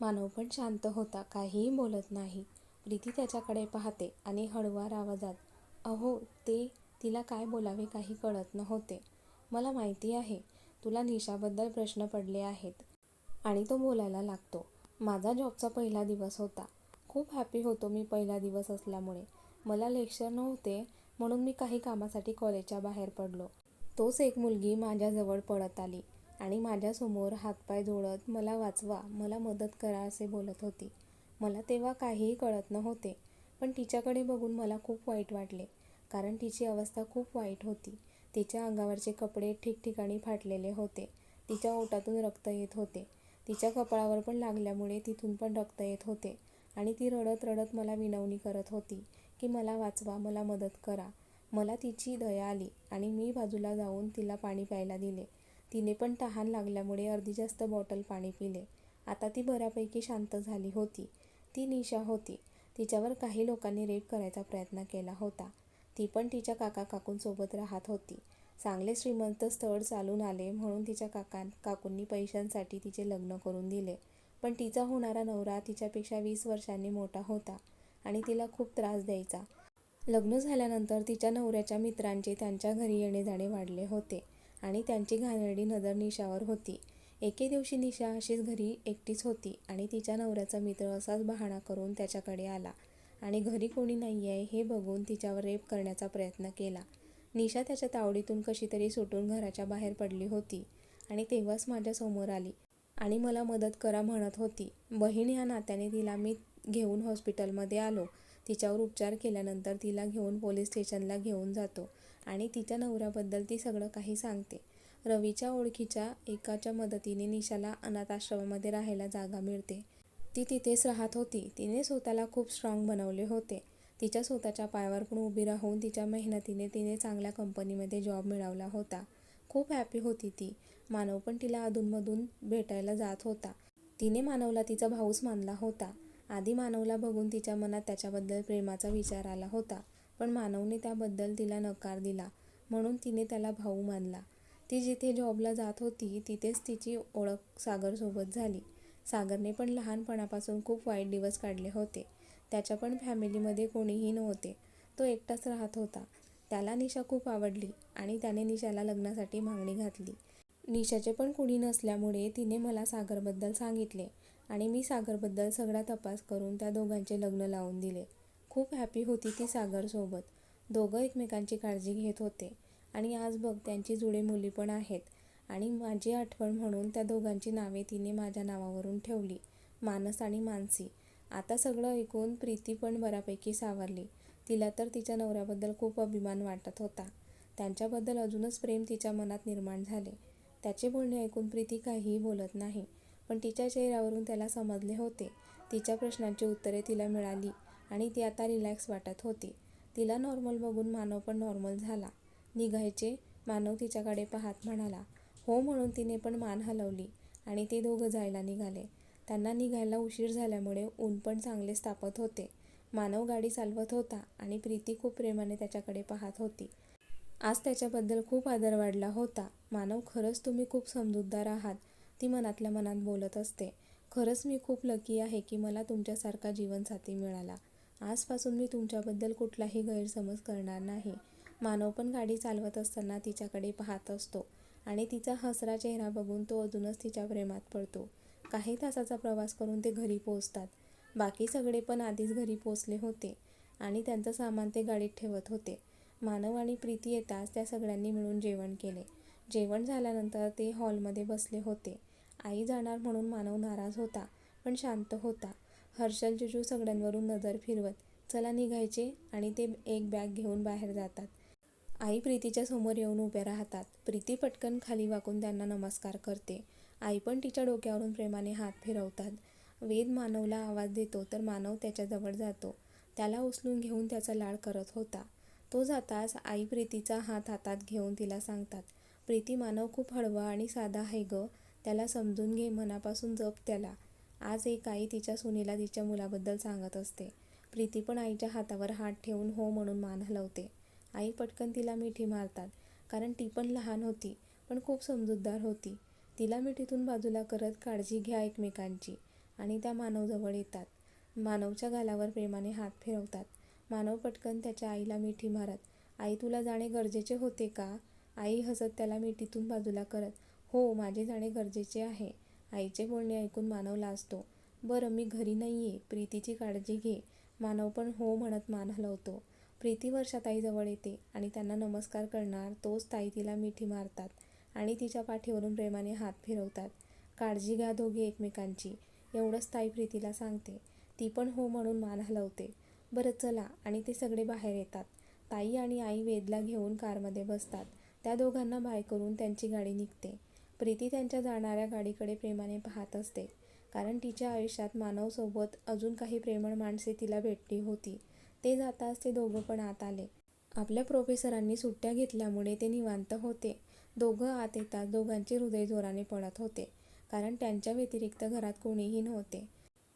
मानव पण शांत होता काहीही बोलत नाही. प्रीती त्याच्याकडे पाहते आणि हळुवार आवाजात अहो ते तिला काय बोलावे काही कळत नव्हते. मला माहिती आहे तुला निशाबद्दल प्रश्न पडले आहेत आणि तो बोलायला लागतो. माझा जॉबचा पहिला दिवस होता. खूप हॅपी होतो मी पहिला दिवस असल्यामुळे. मला लेक्चर नव्हते म्हणून मी काही कामासाठी कॉलेजच्या बाहेर पडलो. तोच एक मुलगी माझ्याजवळ पळत आली. आणि माझ्यासमोर हातपाय जोडत मला वाचवा मला मदत करा असे बोलत होती. मला तेव्हा काहीही कळत नव्हते पण तिच्याकडे बघून मला खूप वाईट वाटले कारण तिची अवस्था खूप वाईट होती. तिच्या अंगावरचे कपडे ठिकठिकाणी फाटलेले होते. तिच्या ओटातून रक्त येत होते. तिच्या कपाळावर पण लागल्यामुळे तिथून पण रक्त येत होते. आणि ती रडत रडत मला विनवणी करत होती की मला वाचवा मला मदत करा. मला तिची दया आली आणि मी बाजूला जाऊन तिला पाणी प्यायला दिले. तिने पण तहान लागल्यामुळे अर्धी जास्त बॉटल पाणी पिले. आता ती बऱ्यापैकी शांत झाली होती. ती निशा होती. तिच्यावर काही लोकांनी रेप करायचा प्रयत्न केला होता. ती पण तिच्या काका काकूंसोबत राहत होती. चांगले श्रीमंत स्थळ चालून आले म्हणून तिच्या काका काकूंनी पैशांसाठी तिचे लग्न करून दिले. पण तिचा होणारा नवरा तिच्यापेक्षा वीस वर्षांनी मोठा होता आणि तिला खूप त्रास द्यायचा. लग्न झाल्यानंतर तिच्या नवऱ्याच्या मित्रांचे त्यांच्या घरी येणे जाणे वाढले होते. आणि त्यांची घाणेरडी नजर निशावर होती. एके दिवशी निशा अशीच घरी एकटीच होती आणि तिच्या नवऱ्याचा मित्र असाच बहाणा करून त्याच्याकडे आला. आणि घरी कोणी नाही आहे हे बघून तिच्यावर रेप करण्याचा प्रयत्न केला. निशा त्याच्या तावडीतून कशी तरी सुटून घराच्या बाहेर पडली होती आणि तेव्हाच माझ्यासमोर आली आणि मला मदत करा म्हणत होती. बहीण ह्या नात्याने तिला मी घेऊन हॉस्पिटलमध्ये आलो. तिच्यावर उपचार केल्यानंतर तिला घेऊन पोलीस स्टेशनला घेऊन जातो. आणि तिच्या नवऱ्याबद्दल ती सगळं काही सांगते. रवीच्या ओळखीच्या एकाच्या मदतीने निशाला अनाथाश्रमामध्ये राहायला जागा मिळते. ती तिथेच राहत होती. तिने स्वतःला खूप स्ट्रॉंग बनवले होते. तिच्या स्वतःच्या पायावर पण उभी राहून तिच्या मेहनतीने तिने चांगल्या कंपनीमध्ये जॉब मिळवला होता. खूप हॅपी होती ती. मानव पण तिला अधूनमधून भेटायला जात होता. तिने मानवला तिचा भाऊच मानला होता. आधी मानवला बघून तिच्या मनात त्याच्याबद्दल प्रेमाचा विचार आला होता. पण मानवने त्याबद्दल तिला नकार दिला म्हणून तिने त्याला भाऊ मानला. ती जिथे जॉबला जात होती तिथेच तिची ओळख सागरसोबत झाली. सागरने पण लहानपणापासून खूप वाईट दिवस काढले होते. त्याच्या पण फॅमिलीमध्ये कोणीही नव्हते. तो एकटाच राहत होता. त्याला निशा खूप आवडली आणि त्याने निशाला लग्नासाठी मागणी घातली. निशाचे पण कुणी नसल्यामुळे तिने मला सागरबद्दल सांगितले आणि मी सागरबद्दल सगळा तपास करून त्या दोघांचे लग्न लावून दिले. खूप हॅपी होती ती सागरसोबत. दोघं एकमेकांची काळजी घेत होते. आणि आज बघ त्यांची जुळे मुली पण आहेत. आणि माझी आठवण म्हणून त्या दोघांची नावे तिने माझ्या नावावरून ठेवली मानस आणि मानसी. आता सगळं ऐकून प्रीती पण बऱ्यापैकी सावरली. तिला तर तिच्या नवऱ्याबद्दल खूप अभिमान वाटत होता. त्यांच्याबद्दल अजूनच प्रेम तिच्या मनात निर्माण झाले. त्याचे बोलणे ऐकून प्रीती काहीही बोलत नाही. पण तिच्या चेहऱ्यावरून त्याला समजले होते. तिच्या प्रश्नांची उत्तरे तिला मिळाली. आणि ती आता रिलॅक्स वाटत होती. तिला नॉर्मल बघून मानव पण नॉर्मल झाला. निघायचे मानव तिच्याकडे पाहत म्हणाला हो म्हणून तिने पण मान हलवली आणि ते दोघं जायला निघाले. त्यांना निघायला उशीर झाल्यामुळे ऊन पण चांगलेच तापत होते. मानव गाडी चालवत होता आणि प्रीती खूप प्रेमाने त्याच्याकडे पाहत होती. आज त्याच्याबद्दल खूप आदर वाढला होता. मानव खरंच तुम्ही खूप समजूतदार आहात ती मनातल्या मनात बोलत असते. खरंच मी खूप लकी आहे की मला तुमच्यासारखा जीवनसाथी मिळाला. आजपासून मी तुमच्याबद्दल कुठलाही गैरसमज करणार नाही. मानव पण गाडी चालवत असताना तिच्याकडे पाहत असतो आणि तिचा हसरा चेहरा बघून तो अजूनच तिच्या प्रेमात पडतो. काही तासाचा प्रवास करून ते घरी पोहोचतात. बाकी सगळे पण आधीच घरी पोचले होते आणि त्यांचं सामान ते गाडीत ठेवत होते. मानव आणि प्रीती येताच त्या सगळ्यांनी मिळून जेवण केले. जेवण झाल्यानंतर ते हॉलमध्ये बसले होते. आई जाणार म्हणून मानव नाराज होता पण शांत होता. हर्षल जुजू सगळ्यांवरून नजर फिरवत चला निघायचे आणि ते एक बॅग घेऊन बाहेर जातात. आई प्रीतीच्या समोर येऊन उभ्या राहतात. प्रीती पटकन खाली वाकून त्यांना नमस्कार करते. आई पण तिच्या डोक्यावरून प्रेमाने हात फिरवतात. वेद मानवला आवाज देतो तर मानव त्याच्याजवळ जातो. त्याला उचलून घेऊन त्याचा लाड करत होता. तो जाताच आई प्रीतीचा हात हातात घेऊन तिला सांगतात प्रीती मानव खूप हळवा आणि साधा आहे ग. त्याला समजून घे मनापासून जप त्याला. आज एक आई तिच्या सुनेला तिच्या मुलाबद्दल सांगत असते. प्रीती पण आईच्या हातावर हात ठेवून हो म्हणून मान हलवते. आई पटकन तिला मिठी मारतात कारण ती पण लहान होती पण खूप समजूतदार होती. तिला मिठीतून बाजूला करत काळजी घ्या एकमेकांची आणि त्या मानवजवळ येतात. मानवच्या गालावर प्रेमाने हात फिरवतात. मानव पटकन त्याच्या आईला मिठी मारत आई तुला जाणे गरजेचे होते का? आई हसत त्याला मिठीतून बाजूला करत हो माझे जाणे गरजेचे आहे. आईचे बोलणे ऐकून मानवला असतो. बरं मी घरी नाही आहे प्रीतीची काळजी घे. मानव पण हो म्हणत मान हलवतो प्रीती वर्षाताईजवळ येते आणि त्यांना नमस्कार करणार तोच ताई तिला मिठी मारतात आणि तिच्या पाठीवरून प्रेमाने हात फिरवतात. काळजी घ्या दोघे एकमेकांची. एवढंच ताई प्रीतीला सांगते. ती पण हो म्हणून मान हलवते बरं चला आणि ते सगळे बाहेर येतात. ताई आणि आई वेदला घेऊन कारमध्ये बसतात. त्या दोघांना बाय करून त्यांची गाडी निघते. प्रीती त्यांच्या जाणाऱ्या गाडीकडे प्रेमाने पाहत असते. कारण तिच्या आयुष्यात मानवसोबत अजून काही प्रेमळ माणसे तिला भेटली होती. ते जाताच ते दोघं पण आत आले. आपल्या प्रोफेसरांनी सुट्ट्या घेतल्यामुळे ते निवांत होते. दोघं आत येतात दोघांचे हृदय जोराने पडत होते. कारण त्यांच्या व्यतिरिक्त घरात कोणीही नव्हते.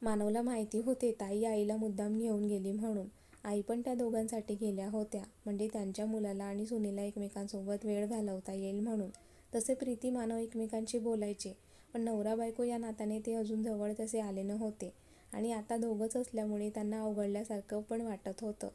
मानवला माहिती होते ताई आईला मुद्दाम घेऊन गेली म्हणून. आई पण त्या दोघांसाठी गेल्या होत्या. म्हणजे त्यांच्या मुलाला आणि सुनेला एकमेकांसोबत वेळ घालवता येईल म्हणून. तसे प्रीती मानव एकमेकांशी बोलायचे. पण नवरा बायको या नात्याने ते अजून जवळ तसे आले नव्हते. आणि आता दोघंच असल्यामुळे त्यांना अवघडल्यासारखं पण वाटत होतं.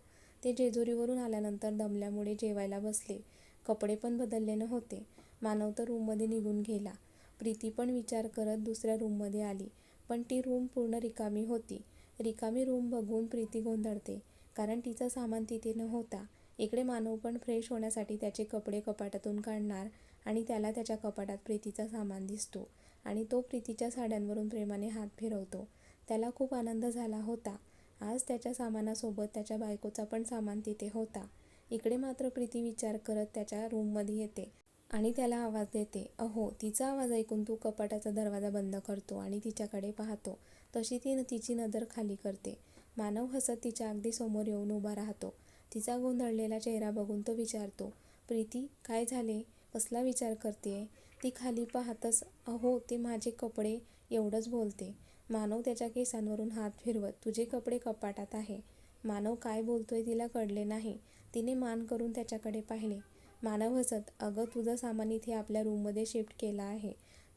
ते जेजुरीवरून आल्यानंतर दमल्यामुळे जेवायला बसले. कपडे पण बदलले नव्हते. मानव तर रूममध्ये निघून गेला. प्रीती पण विचार करत दुसऱ्या रूममध्ये आली. पण ती रूम पूर्ण रिकामी होती. रिकामी रूम बघून प्रीती गोंधळते. कारण तिचं सामान तिथे नव्हता. इकडे मानव पण फ्रेश होण्यासाठी त्याचे कपडे कपाटातून काढणार आणि त्याला त्याच्या कपाटात प्रीतीचा सामान दिसतो आणि तो प्रीतीच्या साड्यांवरून प्रेमाने हात फिरवतो. त्याला खूप आनंद झाला होता. आज त्याच्या सामानासोबत त्याच्या बायकोचा पण सामान तिथे होता. इकडे मात्र प्रीती विचार करत त्याच्या रूममध्ये येते आणि त्याला आवाज देते अहो तिचा आवाज ऐकून तू कपाटाचा दरवाजा बंद करतो आणि तिच्याकडे पाहतो तशी ती तिची नजर खाली करते. मानव हसत तिच्या अगदी समोर येऊन उभा राहतो. तिचा गोंधळलेला चेहरा बघून तो विचारतो प्रीती काय झाले? कसला विचार करते? ती खाली पाहतच अहो ते माझे कपडे एवढंच बोलते. मानव त्याच्या केसांवरून हात फिरवत तुझे कपडे कपाटात आहे. मानव काय बोलतोय तिला कळले नाही. तिने मान करून त्याच्याकडे पाहिले. मानव हसत अगं तुझं सामान इथे आपल्या रूममध्ये शिफ्ट केला आहे.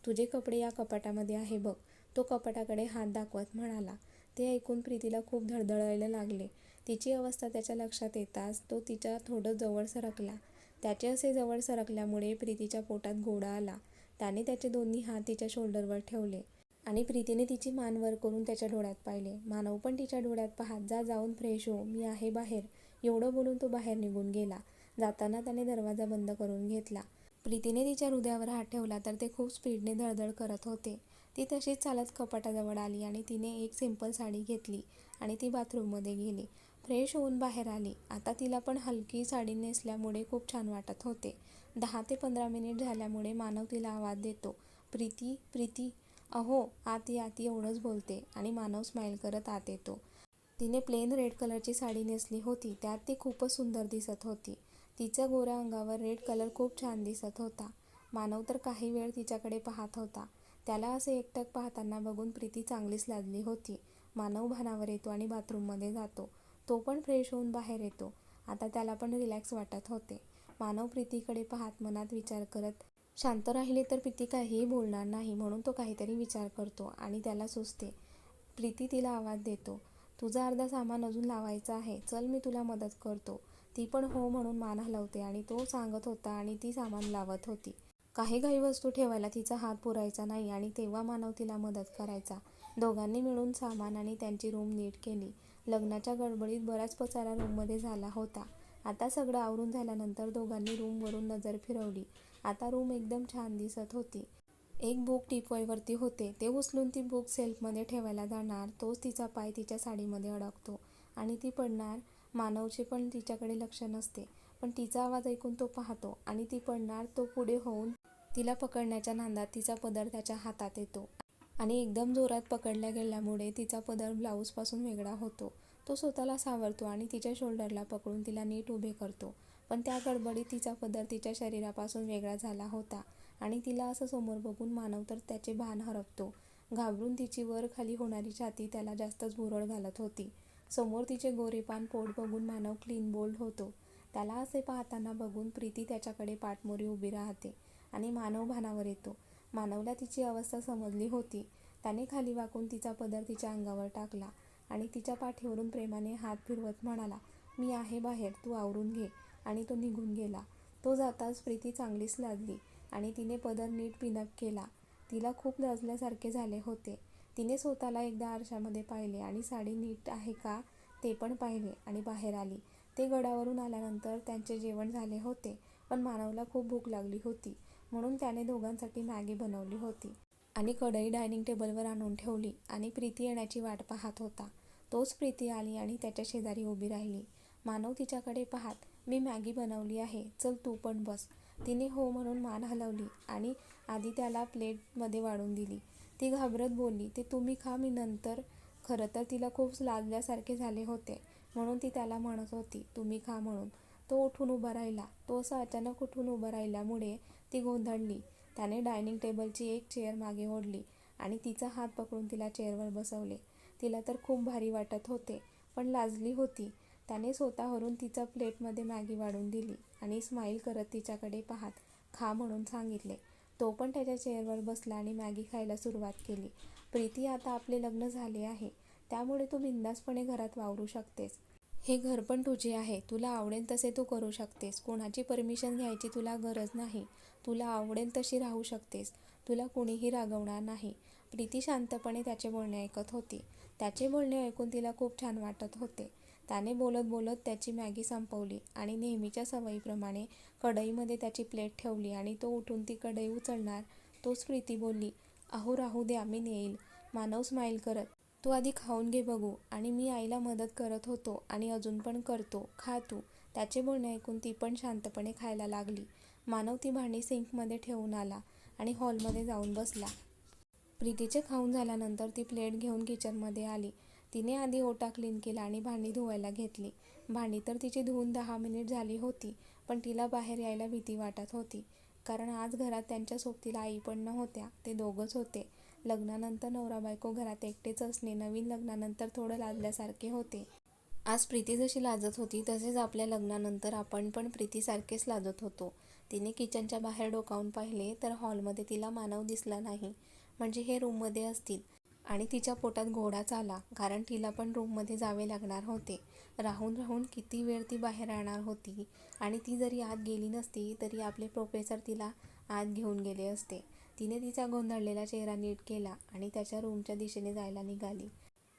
तुझे कपडे या कपाटामध्ये आहे बघ. तो कपाटाकडे हात दाखवत म्हणाला. ते ऐकून प्रीतीला खूप धडधडायला लागले. तिची अवस्था त्याच्या लक्षात येताच तो तिच्या थोडं जवळ सरकला. त्याचे असे जवळ सरकल्यामुळे प्रीतीच्या पोटात घोडा आला. त्याने त्याचे दोन्ही हात तिच्या शोल्डरवर ठेवले आणि प्रीतीने तिची मान वर करून त्याच्या डोळ्यात पाहिले. मानव पण तिच्या डोळ्यात पाहत जा जाऊन फ्रेश हो. मी आहे बाहेर. एवढं बोलून तो बाहेर निघून गेला. जाताना त्याने दरवाजा बंद करून घेतला. प्रीतीने तिच्या हृदयावर हात ठेवला तर ते खूप स्पीडने धडधड करत होते. ती तशीच चालत कपाटाजवळ आली आणि तिने एक सिंपल साडी घेतली आणि ती बाथरूममध्ये गेली. फ्रेश होऊन बाहेर आली. आता तिला पण हलकी साडी नेसल्यामुळे खूप छान वाटत होते. दहा ते पंधरा मिनिट झाल्यामुळे मानव तिला आवाज देतो. प्रीती प्रीती. अहो आती आती एवढंच बोलते आणि मानव स्माईल करत आत येतो. तिने प्लेन रेड कलरची साडी नेसली होती. त्यात ती खूपच सुंदर दिसत होती. तिच्या गोऱ्या अंगावर रेड कलर खूप छान दिसत होता. मानव तर काही वेळ तिच्याकडे पाहत होता. त्याला असे एकटक पाहताना बघून प्रीती चांगलीच लाजली होती. मानव भानावर येतो आणि बाथरूममध्ये जातो. तो पण फ्रेश होऊन बाहेर येतो. आता त्याला पण रिलॅक्स वाटत होते. मानव प्रीतीकडे पाहत मनात विचार करत शांत राहिले तर प्रीती काहीही बोलणार नाही म्हणून तो काहीतरी विचार करतो आणि त्याला सुचते प्रीती तिला आवाज देतो. तुझा अर्धा सामान अजून लावायचा आहे. चल मी तुला मदत करतो. ती पण हो म्हणून मान हलवते आणि तो सांगत होता आणि ती सामान लावत होती. काही काही वस्तू ठेवायला तिचा हात पुरायचा नाही आणि तेव्हा मानव तिला मदत करायचा. दोघांनी मिळून सामान आणि त्यांची रूम नीट केली. लग्नाच्या गडबडीत बराच पसारा रूममध्ये झाला होता. आता सगळं आवरून झाल्यानंतर दोघांनी रूमवरून नजर फिरवली. आता रूम एकदम छान दिसत होती. एक बुक टिपॉयवरती होते. ते उचलून ती बुक सेल्फमध्ये ठेवायला जाणार. तोच तिचा पाय तिच्या साडीमध्ये अडकतो. आणि ती पडणार. मानवचे पण तिच्याकडे लक्ष नसते. पण तिचा आवाज ऐकून तो पाहतो. आणि ती पडणार तो पुढे होऊन तिला पकडण्याच्या नांदात तिचा पदर त्याच्या हातात येतो. आणि एकदम जोरात पकडल्या गेल्यामुळे तिचा पदर ब्लाऊजपासून वेगळा होतो. तो स्वतःला सावरतो आणि तिच्या शोल्डरला पकडून तिला नीट उभे करतो. पण त्या गडबडीत तिचा पदर तिच्या शरीरापासून वेगळा झाला होता आणि तिला असं समोर बघून मानव तर त्याचे भान हरपतो. घाबरून तिची वर खाली होणारी छाती त्याला जास्तच भुरळ घालत होती. समोर तिचे गोरेपान पोट बघून मानव क्लीन बोल्ड होतो. त्याला असे पाहताना बघून प्रीती त्याच्याकडे पाठमोरी उभी राहते आणि मानव भानावर येतो. मानवला तिची अवस्था समजली होती. त्याने खाली वाकून तिचा पदर तिच्या अंगावर टाकला आणि तिच्या पाठीवरून प्रेमाने हात फिरवत म्हणाला मी आहे बाहेर तू आवरून घे. आणि तो निघून गेला. तो जाताच प्रीती चांगलीच लाजली आणि तिने पदर नीट पिनअप केला. तिला खूप लाजल्यासारखे झाले होते. तिने स्वतःला एकदा आरशामध्ये पाहिले आणि साडी नीट आहे का ते पण पाहिले आणि बाहेर आली. ते गडावरून आल्यानंतर त्यांचे जेवण झाले होते पण मानवला खूप भूक लागली होती. म्हणून त्याने दोघांसाठी मॅगी बनवली होती. आणि कढई डायनिंग टेबलवर आणून ठेवली आणि प्रीती येण्याची वाट पाहत होता. तोच प्रीती आली आणि त्याच्या शेजारी उभी राहिली. मानव तिच्याकडे पाहत मी मॅगी बनवली आहे. चल तू पण बस. तिने हो म्हणून मान हलवली आणि आधी त्याला प्लेटमध्ये वाढून दिली. ती घाबरत बोलली ते तुम्ही खा मी नंतर. खरं तर तिला खूप लाजल्यासारखे झाले होते म्हणून ती त्याला म्हणत होती तुम्ही खा म्हणून. तो उठून उभा राहिला. तो असं अचानक उठून उभा राहिल्यामुळे ती गोंधळली. त्याने डायनिंग टेबलची एक चेअर मागे ओढली आणि तिचा हात पकडून तिला चेअरवर बसवले. तिला तर खूप भारी वाटत होते पण लाजली होती. त्याने स्वतःवरून तिचा प्लेटमध्ये मॅगी वाढून दिली आणि स्माईल करत तिच्याकडे पाहत खा म्हणून सांगितले. तो पण त्याच्या चेअरवर बसला आणि मॅगी खायला सुरुवात केली. प्रीती आता आपले लग्न झाले आहे. त्यामुळे तू बिंदासपणे घरात वावरू शकतेस. हे घर पण तुझे आहे. तुला आवडेल तसे तू करू शकतेस. कोणाची परमिशन घ्यायची तुला गरज नाही. तुला आवडेल तशी राहू शकतेस. तुला कुणीही रागवणार नाही. प्रीती शांतपणे त्याचे बोलणे ऐकत होती. त्याचे बोलणे ऐकून तिला खूप छान वाटत होते. त्याने बोलत बोलत त्याची मॅगी संपवली आणि नेहमीच्या सवयीप्रमाणे कढईमध्ये त्याची प्लेट ठेवली आणि तो उठून ती कढई उचलणार तोच प्रीती बोलली अहो राहू द्या मी नेईल. मानव स्माईल करत तू आधी खाऊन घे बघू. आणि मी आईला मदत करत होतो आणि अजून पण करतो. खा तू. त्याचे बोलणे ऐकून ती पण शांतपणे खायला लागली. मानव ती भांडी सिंकमध्ये ठेवून आला आणि हॉलमध्ये जाऊन बसला. प्रीतीचे खाऊन झाल्यानंतर ती प्लेट घेऊन किचनमध्ये आली. तिने आधी ओटा क्लीन केला आणि भांडी धुवायला घेतली. भांडी तर तिची धुवून दहा मिनिट झाली होती पण तिला बाहेर यायला भीती वाटत होती. कारण आज घरात त्यांच्या सोबतीला आई पण नव्हत्या ते दोघंच होते. लग्नानंतर नवरा बायको घरात एकटेच असणे नवीन लग्नानंतर थोडं लाजल्यासारखे होते. आज प्रीती जशी लाजत होती तसेच आपल्या लग्नानंतर आपण पण प्रीतीसारखेच लाजत होतो. तिने किचनच्या बाहेर डोकावून पाहिले तर हॉलमध्ये तिला मानव दिसला नाही. म्हणजे हे रूममध्ये असतील. आणि तिच्या पोटात घोडाच आला कारण तिला पण रूममध्ये जावे लागणार होते. राहून राहून किती वेळ ती बाहेर राहणार होती. आणि ती जरी आत गेली नसती तरी आपले प्रोफेसर तिला आत घेऊन गेले असते. तिने तिचा गोंधळलेला चेहरा नीट केला आणि त्याच्या रूमच्या दिशेने जायला निघाली.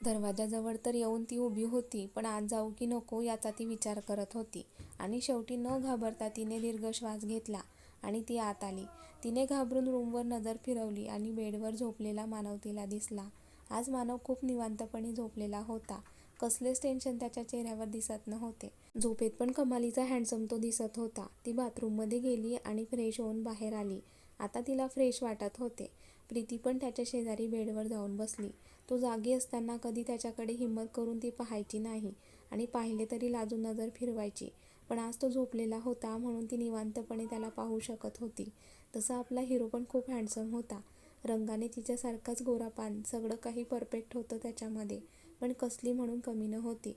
दरवाजाजवळ तर येऊन ती उभी होती पण आज जाऊ की नको याचा ती विचार करत होती आणि शेवटी न घाबरता तिने दीर्घ श्वास घेतला आणि ती आत आली. तिने घाबरून रूमवर नजर फिरवली आणि बेडवर झोपलेला मानव तिला दिसला. आज मानव खूप निवांतपणे झोपलेला होता. कसलेच टेन्शन त्याच्या चेहऱ्यावर दिसत नव्हते. झोपेत पण कमालीचा हँडसम तो दिसत होता. ती बाथरूममध्ये गेली आणि फ्रेश होऊन बाहेर आली. आता तिला फ्रेश वाटत होते. प्रीती पण त्याच्या शेजारी बेडवर जाऊन बसली. तो जागी असताना कधी त्याच्याकडे हिंमत करून ती पाहायची नाही आणि पाहिले तरी लाजून नजर फिरवायची. पण आज तो झोपलेला होता म्हणून ती निवांतपणे त्याला पाहू शकत होती. तसा आपला हिरो पण खूप हँडसम होता. रंगाने तिच्यासारखाच गोरापान सगळं काही परफेक्ट होतं त्याच्यामध्ये पण कसली म्हणून कमी न होती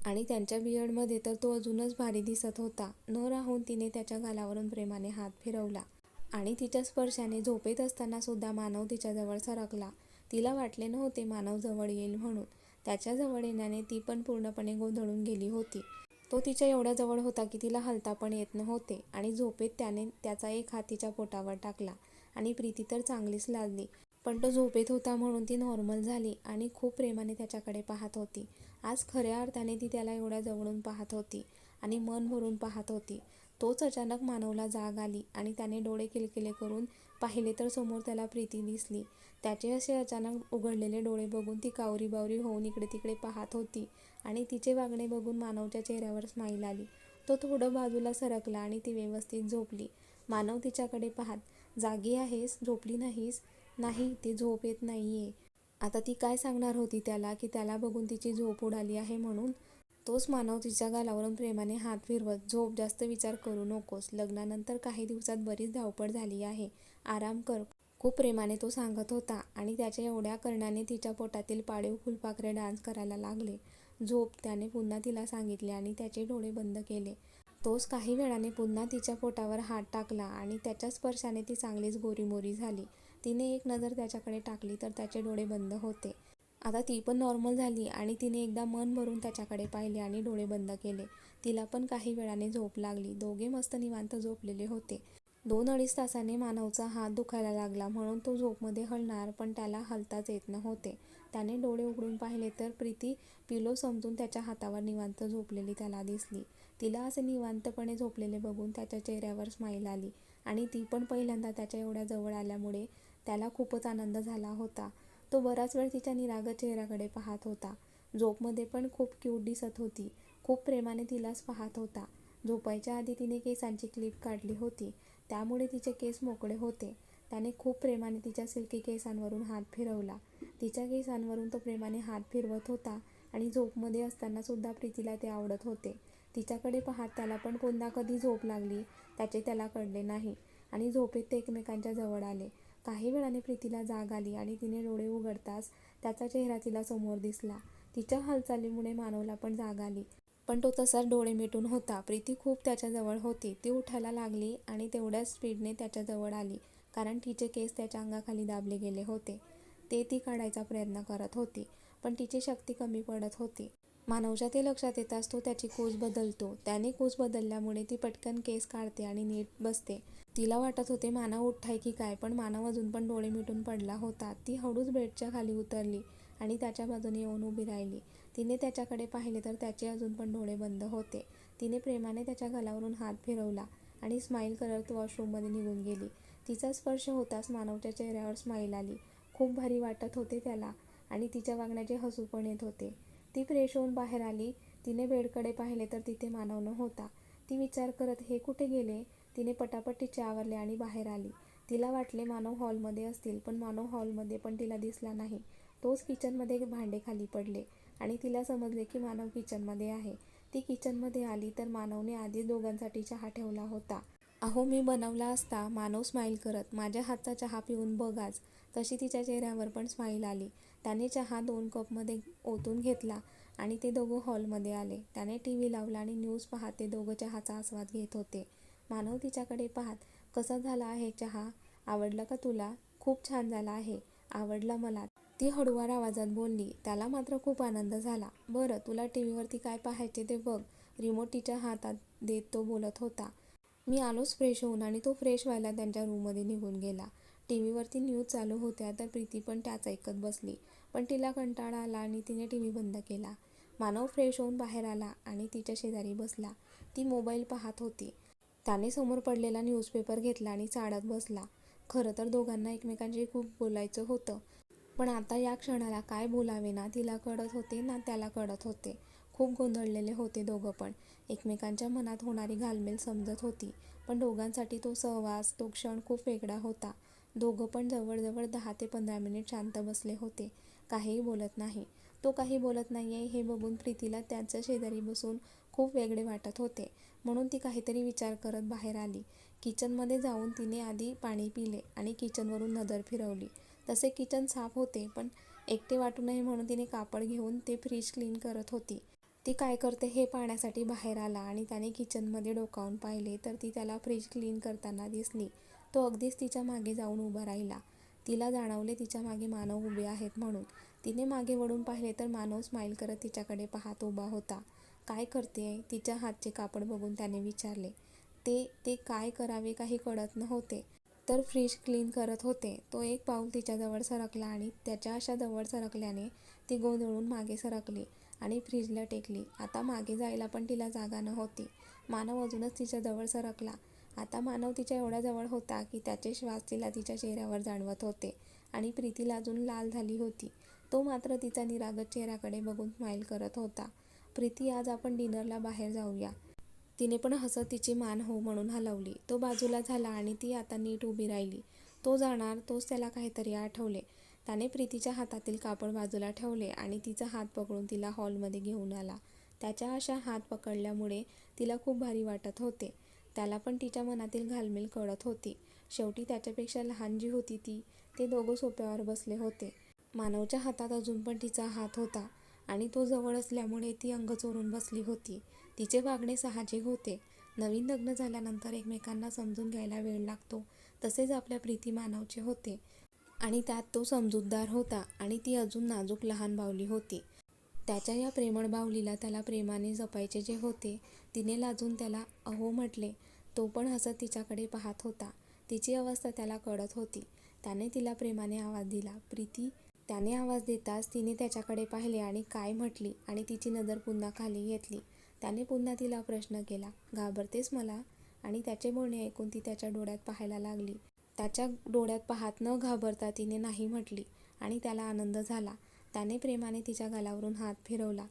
आणि त्यांच्या बियर्डमध्ये तर तो अजूनच भारी दिसत होता. न राहून तिने त्याच्या गालावरून प्रेमाने हात फिरवला. आणि तिच्या स्पर्शाने झोपेत असताना सुद्धा मानव तिच्याजवळ सरकला. तिला वाटले नव्हते मानव जवळ येईल म्हणून. त्याच्याजवळ येण्याने ती पण पूर्णपणे गोंधळून गेली होती. तो तिच्या एवढ्या जवळ होता की तिला हलता पण येत नव्हते आणि झोपेत त्याने त्याचा एक हात तिच्या पोटावर टाकला आणि प्रीती तर चांगलीच लाजली पण तो झोपेत होता म्हणून ती नॉर्मल झाली आणि खूप प्रेमाने त्याच्याकडे पाहत होती. आज खऱ्या अर्थाने ती त्याला एवढ्या जवळून पाहत होती आणि मन भरून पाहत होती. तोच अचानक मानवला जाग आली आणि त्याने डोळे किलकिले करून पाहिले तर समोर त्याला प्रीती दिसली. त्याचे असे अचानक उघडलेले डोळे बघून ती कावरी बावरी होऊन इकडे तिकडे पाहत होती आणि तिचे वागणे बघून मानवच्या चेहऱ्यावर स्माईल आली. तो थोडं बाजूला सरकला आणि ती व्यवस्थित झोपली. मानव तिच्याकडे पाहत जागी आहेस? झोपली नाहीस? नाही ती झोप येत नाहीये. आता ती काय सांगणार होती त्याला की त्याला बघून तिची झोप उडाली आहे म्हणून? तोच मानव तिच्या गालावरून प्रेमाने हात फिरवत झोप जास्त विचार करू नकोस. लग्नानंतर काही दिवसात बरीच धावपळ झाली आहे. आराम कर. खूप प्रेमाने तो सांगत होता आणि त्याच्या एवढ्या करण्याने तिच्या पोटातील पाळीव फुलपाखरे डान्स करायला लागले. झोप त्याने पुन्हा तिला सांगितले आणि त्याचे डोळे बंद केले. तोच काही वेळाने पुन्हा तिच्या पोटावर हात टाकला आणि त्याच्या स्पर्शाने ती चांगलीच गोरीमोरी झाली. तिने एक नजर त्याच्याकडे टाकली तर त्याचे डोळे बंद होते. आता ती पण नॉर्मल झाली आणि तिने एकदा मन भरून त्याच्याकडे पाहिले आणि डोळे बंद केले. तिला पण काही वेळाने झोप लागली. दोघे मस्त निवांत झोपलेले होते. दोन अडीच तासाने मानवचा हात दुखायला लागला म्हणून तो झोपमध्ये हलणार पण त्याला हलताच येत नव्हते. त्याने डोळे उघडून पाहिले तर प्रीती पिलो समजून त्याच्या हातावर निवांत झोपलेली त्याला दिसली. तिला असे निवांतपणे झोपलेले बघून त्याच्या चेहऱ्यावर स्माईल आली आणि ती पण पहिल्यांदा त्याच्या एवढ्या जवळ आल्यामुळे त्याला खूपच आनंद झाला होता. तो बराच वेळ तिच्या निरागस चेहऱ्याकडे पाहत होता. झोपमध्ये पण खूप क्यूट दिसत होती. खूप प्रेमाने तिलाच पाहत होता. झोपायच्या आधी तिने केसांची क्लिप काढली होती. त्यामुळे तिचे केस मोकळे होते. त्याने खूप प्रेमाने तिच्या सिल्की केसांवरून हात फिरवला. तिच्या केसांवरून तो प्रेमाने हात फिरवत होता आणि झोपमध्ये असताना सुद्धा प्रीतीला ते आवडत होते. तिच्याकडे पाहत त्याला पण पुन्हा कधी झोप लागली त्याचे त्याला कळले नाही आणि झोपेत ते एकमेकांच्या जवळ आले. काही वेळाने प्रीतीला जाग आली आणि तिने डोळे उघडताच त्याचा चेहरा तिला समोर दिसला. तिच्या हालचालीमुळे मानवला पण जाग आली. पण तो तसाच डोळे मिटून होता. प्रीती खूप त्याच्याजवळ होती. ती उठायला लागली आणि तेवढ्याच स्पीडने त्याच्याजवळ आली कारण तिचे केस त्याच्या अंगाखाली दाबले गेले होते. ते ती काढायचा प्रयत्न करत होती पण तिची शक्ती कमी पडत होती. मानवच्या ते लक्षात येताच तो त्याची कूस बदलतो. त्याने कूस बदलल्यामुळे ती पटकन केस काढते आणि नीट बसते. तिला वाटत होते मानव उठाय की काय पण मानव अजून पण डोळे मिटून पडला होता. ती हळूच बेडच्या खाली उतरली आणि त्याच्या बाजूने येऊन उभी राहिली. तिने त्याच्याकडे पाहिले तर त्याचे अजून पण डोळे बंद होते. तिने प्रेमाने त्याच्या गलावरून हात फिरवला आणि स्माईल करत वॉशरूममध्ये निघून गेली. तिचा स्पर्श होताच मानवच्या चेहऱ्यावर स्माईल आली. खूप भारी वाटत होते त्याला आणि तिच्या वागण्याचे हसू पण येत होते. ती फ्रेश होऊन बाहेर आली. तिने बेडकडे पाहिले तर तिथे मानव न होता ती विचार करत हे कुठे गेले? तिने पटापटी तिचे आवरले आणि बाहेर आली. तिला वाटले मानव हॉलमध्ये असतील पण मानव हॉलमध्ये पण तिला दिसला नाही. तोच किचनमध्ये भांडे खाली पडले आणि तिला समजले की मानव किचनमध्ये आहे. ती किचनमध्ये आली तर मानवने आधीच दोघांसाठी चहा ठेवला होता. अहो मी बनवला असता मानव स्माईल करत माझ्या हातचा चहा पिऊन बघाच तशी तिच्या चेहऱ्यावर पण स्माईल आली. त्याने चहा दोन कपमध्ये ओतून घेतला. आणि ते दोघं हॉलमध्ये आले. त्याने टी व्ही लावला आणि न्यूज पाहत ते दोघं चहाचा आस्वाद घेत होते. मानव तिच्याकडे पाहत कसा झाला आहे चहा? आवडला का तुला? खूप छान झाला आहे. आवडला मला. ती हळुवार आवाजात बोलली त्याला मात्र खूप आनंद झाला. बरं तुला टी व्हीवरती काय पाहायचे ते बघ. रिमोट तिच्या हातात देत तो बोलत होता. मी आलोच फ्रेश होऊन आणि तो फ्रेश व्हायला त्यांच्या रूममध्ये निघून गेला. टी व्हीवरती न्यूज चालू होत्या तर प्रीती पण त्याच ऐकत बसली. पण तिला कंटाळा आला आणि तिने टी व्ही बंद केला. मानव फ्रेश होऊन बाहेर आला आणि तिच्या शेजारी बसला. ती मोबाईल पाहत होती. त्याने समोर पडलेला न्यूजपेपर घेतला आणि चाळत बसला. खरं तर दोघांना एकमेकांशी खूप बोलायचं होतं. पण आता या क्षणाला काय बोलावे ना तिला कळत होते ना त्याला कळत होते. खूप गोंधळलेले होते दोघं पण. एकमेकांच्या मनात होणारी घालमेल समजत होती. पण दोघांसाठी तो सहवास तो क्षण खूप वेगळा होता. दोघं पण जवळजवळ दहा ते पंधरा मिनिट शांत बसले होते. काहीही बोलत नाही. तो काही बोलत नाही आहे हे बघून प्रीतीला त्याच्या शेजारी बसून खूप वेगळे वाटत होते. म्हणून ती काहीतरी विचार करत बाहेर आली. किचनमध्ये जाऊन तिने आधी पाणी पिले आणि किचनवरून नजर फिरवली. तसे किचन साफ होते पण एकटे वाटू नये म्हणून तिने कापड घेऊन ते फ्रीज क्लीन करत होती. ती काय करते हे पाहण्यासाठी बाहेर आला आणि त्याने किचनमध्ये डोकावून पाहिले तर ती त्याला फ्रीज क्लीन करताना दिसली. तो अगदीच तिच्यामागे जाऊन उभा राहिला. तिला जाणवले तिच्यामागे मानव उभे आहेत म्हणून. तिने मागे वळून पाहिले तर मानव स्माईल करत तिच्याकडे पाहत उभा होता. काय करते तिच्या हातचे कापड बघून त्याने विचारले. ते ते काय करावे काही कळत नव्हते. तर फ्रीज क्लीन करत होते. तो एक पाऊल तिच्याजवळ सरकला आणि त्याच्या अशा जवळ सरकल्याने ती गोंधळून मागे सरकली आणि फ्रीजला टेकली. आता मागे जायला पण तिला जागा नव्हती. मानव अजूनच तिच्याजवळ सरकला. आता मानव तिच्या एवढ्या जवळ होता की त्याचे श्वास तिला तिच्या चेहऱ्यावर जाणवत होते आणि प्रीतीला अजून लाल झाली होती. तो मात्र तिचा निरागत चेहऱ्याकडे बघून स्माईल करत होता. प्रीती आज आपण डिनरला बाहेर जाऊया. तिने पण हसत तिची मान हो म्हणून हलवली. तो बाजूला झाला आणि ती आता नीट उभी राहिली. तो जाणार तोच त्याला काहीतरी आठवले. त्याने प्रीतीच्या हातातील कापड बाजूला ठेवले आणि तिचा हात पकडून तिला हॉलमध्ये घेऊन आला. त्याच्या अशा हात पकडल्यामुळे तिला खूप भारी वाटत होते. त्याला पण तिच्या मनातील घालमेल कळत होती. शेवटी त्याच्यापेक्षा लहान जी होती ती ते दोघं सोप्यावर बसले होते. मानवच्या हातात अजून पण तिचा हात होता आणि तो जवळ असल्यामुळे ती अंग चोरून बसली होती. तिचे वागणे साहजिक होते. नवीन लग्न झाल्यानंतर एकमेकांना समजून घ्यायला वेळ लागतो. तसेच आपल्या प्रीती मानवचे होते. आणि त्यात तो समजूतदार होता आणि ती अजून नाजूक लहान बावली होती. त्याच्या या प्रेमळ बाहुलीला त्याला प्रेमाने जपायचे जे होते. तिने लाजून त्याला अहो म्हटले. तो पण हसत तिच्याकडे पाहत होता. तिची अवस्था त्याला कळत होती. त्याने तिला प्रेमाने आवाज दिला, प्रीती. त्याने आवाज देताच तिने त्याच्याकडे पाहिले आणि काय म्हटली आणि तिची नजर पुन्हा खाली घेतली. त्याने पुन्हा तिला प्रश्न केला, घाबरतेस मला? आणि त्याचे बोलणे ऐकून ती त्याच्या डोळ्यात पाहायला लागली. त्याच्या डोळ्यात पाहत न घाबरता तिने नाही म्हटली आणि त्याला आनंद झाला. त्याने प्रेमाने तिच्या गालावरून हात फिरवला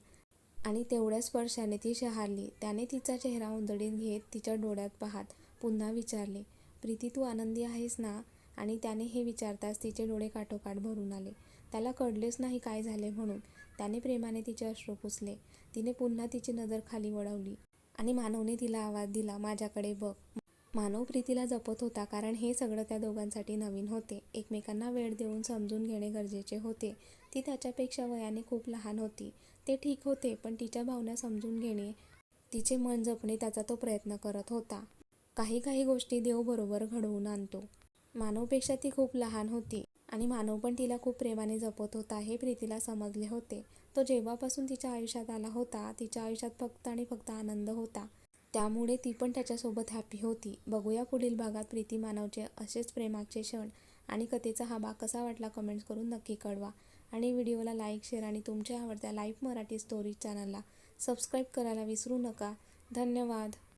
आणि तेवढ्या स्पर्शाने ती शहारली. त्याने तिचा चेहरा उंदडीत घेत तिच्या डोळ्यात पाहत पुन्हा विचारले, प्रीती तू आनंदी आहेस ना? आणि त्याने हे विचारताच तिचे डोळे काठोकाठ भरून आले. त्याला कळलेच नाही काय झाले म्हणून. त्याने प्रेमाने तिचे अश्रू पुसले. तिने पुन्हा तिची नजर खाली वळवली आणि मानवने तिला आवाज दिला, माझ्याकडे बघ. मानव प्रीतीला जपत होता कारण हे सगळं त्या दोघांसाठी नवीन होते. एकमेकांना वेळ देऊन समजून घेणे गरजेचे होते. ती त्याच्यापेक्षा वयाने खूप लहान होती. ते ठीक होते पण तिच्या भावना समजून घेणे, तिचे मन जपणे त्याचा तो प्रयत्न करत होता. काही काही गोष्टी देव बरोबर घडवून आणतो. मानवपेक्षा ती खूप लहान होती आणि मानव पण तिला खूप प्रेमाने जपत होता हे प्रीतीला समजले होते. तो जेव्हापासून तिच्या आयुष्यात आला होता तिच्या आयुष्यात फक्त आणि फक्त आनंद होता. त्यामुळे ती पण त्याच्यासोबत हॅपी होती. बघूया पुढील भागात प्रीती मानवचे असेच प्रेमाचे क्षण आणि कथेचा हा भाग कसा वाटला कमेंट्स करून नक्की कळवा. आणि व्हिडिओला लाईक, शेअर आणि तुमच्या आवडत्या लाईफ मराठी स्टोरीज चॅनलला सबस्क्राईब करायला विसरू नका. धन्यवाद.